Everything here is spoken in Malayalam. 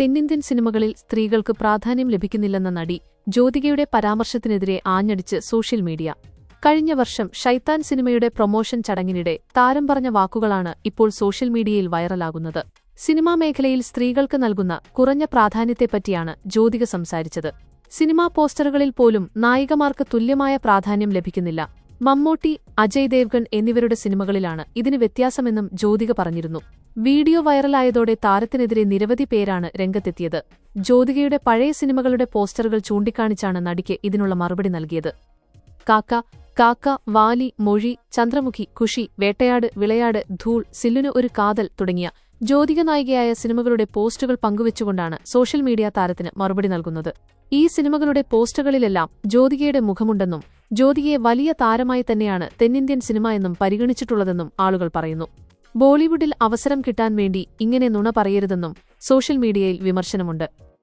തെന്നിന്ത്യൻ സിനിമകളിൽ സ്ത്രീകൾക്ക് പ്രാധാന്യം ലഭിക്കുന്നില്ലെന്ന നടി ജ്യോതികയുടെ പരാമർശത്തിനെതിരെ ആഞ്ഞടിച്ച് സോഷ്യൽ മീഡിയ. കഴിഞ്ഞ വർഷം ഷൈത്താൻ സിനിമയുടെ പ്രൊമോഷൻ ചടങ്ങിനിടെ താരം പറഞ്ഞ വാക്കുകളാണ് ഇപ്പോൾ സോഷ്യൽ മീഡിയയിൽ വൈറലാകുന്നത്. സിനിമാ മേഖലയിൽ സ്ത്രീകൾക്ക് നൽകുന്ന കുറഞ്ഞ പ്രാധാന്യത്തെപ്പറ്റിയാണ് ജ്യോതിക സംസാരിച്ചത്. സിനിമാ പോസ്റ്ററുകളിൽ പോലും നായികമാർക്ക് തുല്യമായ പ്രാധാന്യം ലഭിക്കുന്നില്ല. മമ്മൂട്ടി അജയ് ദേവ്ഗൺ എന്നിവരുടെ സിനിമകളിലാണ് ഇതിന് വ്യത്യാസമെന്നും ജ്യോതിക പറഞ്ഞിരുന്നു. വീഡിയോ വൈറലായതോടെ താരത്തിനെതിരെ നിരവധി പേരാണ് രംഗത്തെത്തിയത്. ജ്യോതികയുടെ പഴയ സിനിമകളുടെ പോസ്റ്ററുകൾ ചൂണ്ടിക്കാണിച്ചാണ് നടിക്ക് ഇതിനുള്ള മറുപടി നൽകിയത്. കാക്ക കാക്ക വാലി മൊഴി ചന്ദ്രമുഖി കുഷി വേട്ടയാട് വിളയാട് ധൂൾ സില്ലുന് ഒരു കാതൽ തുടങ്ങിയ ജ്യോതിക നായികയായ സിനിമകളുടെ പോസ്റ്റുകൾ പങ്കുവച്ചുകൊണ്ടാണ് സോഷ്യൽ മീഡിയ താരത്തിന് മറുപടി നൽകുന്നത്. ഈ സിനിമകളുടെ പോസ്റ്റുകളിലെല്ലാം ജ്യോതികയുടെ മുഖമുണ്ടെന്നും ജ്യോതികയെ വലിയ താരമായി തന്നെയാണ് തെന്നിന്ത്യൻ സിനിമ എന്നും പരിഗണിച്ചിട്ടുള്ളതെന്നും ആളുകൾ പറയുന്നു. ബോളിവുഡിൽ അവസരം കിട്ടാൻ വേണ്ടി ഇങ്ങനെ നുണ പറയരുതെന്നും സോഷ്യൽ മീഡിയയിൽ വിമർശനമുണ്ട്.